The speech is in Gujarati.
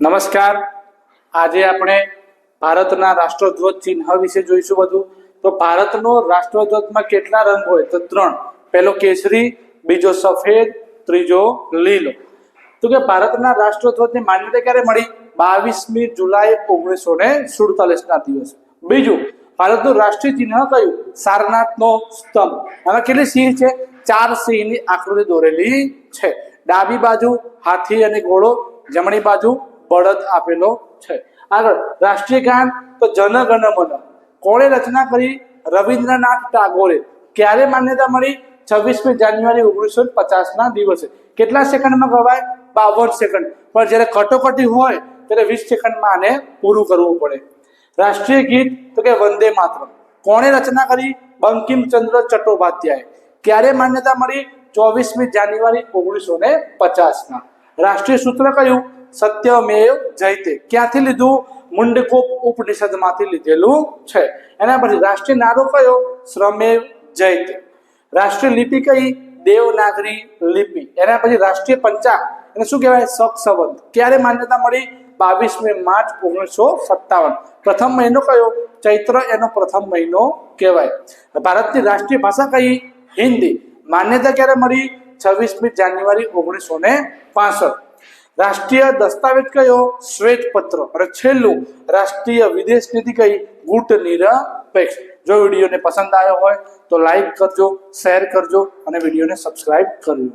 નમસ્કાર. આજે આપણે ભારતના રાષ્ટ્રધ્વજ ચિહ્ન વિશે જોઈશું બધું. તો ભારતનો રાષ્ટ્રધ્વજમાં કેટલા રંગ હોય? તો ત્રણ. પહેલો કેસરી, બીજો સફેદ, ત્રીજો લીલો. તો કે ભારતના રાષ્ટ્રધ્વજની માન્યતા ક્યારે મળી? બાવીસમી જુલાઈ ઓગણીસો ને સુડતાલીસ ના દિવસે. બીજું, ભારતનું રાષ્ટ્રીય ચિહ્ન કયું? સારનાથનો સ્તંભ. આમાં કેટલી સિંહ છે? ચાર સિંહની આકૃતિ દોરેલી છે. ડાબી બાજુ હાથી અને ઘોડો, જમણી બાજુ બળદ આપેલો છે. આગળ રાષ્ટ્રીય ગાન તો જનગણ મન કોણે રચના કરી? રવિન્દ્રનાથ ટાગોરે. ક્યારે માન્યતા મળી? છવ્વીસમી જાન્યુઆરી ઓગણીસો પચાસ ના દિવસે. કેટલા સેકન્ડમાં ગવાય? બાવન સેકન્ડ. પણ જ્યારે કટોકટી હોય, ત્યારે વીસ સેકન્ડમાં આને પૂરું કરવું પડે. રાષ્ટ્રીય ગીત તો કે વંદે માત્ર કોણે રચના કરી? બંકિમચંદ્ર ચટ્ટોપાધ્યાય. ક્યારે માન્યતા મળી? ચોવીસમી જાન્યુઆરી ઓગણીસો ને પચાસના રાષ્ટ્રીય સૂત્ર કયું? સત્યમેવ જયતે. ક્યાંથી લીધું? મુંડકોપ ઉપનિષદમાંથી લીધેલું છે. એના પછી રાષ્ટ્રીય નારો કયો? શ્રમેવ જયતે. રાષ્ટ્રીય લિપિ કઈ? દેવનાગરી લિપિ. એના પછી રાષ્ટ્રીય પંચાંગ. એને શું કહેવાય? શક સંવંત ક્યારે માન્યતા મળી? બાવીસમી માર્ચ ઓગણીસો સત્તાવન. પ્રથમ મહિનો કયો? ચૈત્ર એનો પ્રથમ મહિનો કહેવાય. ભારતની રાષ્ટ્રીય ભાષા કઈ? હિન્દી. માન્યતા ક્યારે મળી? છવ્વીસમી જાન્યુઆરી ઓગણીસો ને પાસઠ. રાષ્ટ્રીય દસ્તાવેજ કયો? શ્વેત પત્ર અને છેલ્લું, રાષ્ટ્રીય વિદેશ નીતિ કઈ? ગુટ નિરપેક્ષ જો વિડીયોને પસંદ આવ્યો હોય તો લાઈક કરજો, શેર કરજો અને વિડીયોને સબસ્ક્રાઇબ કરજો.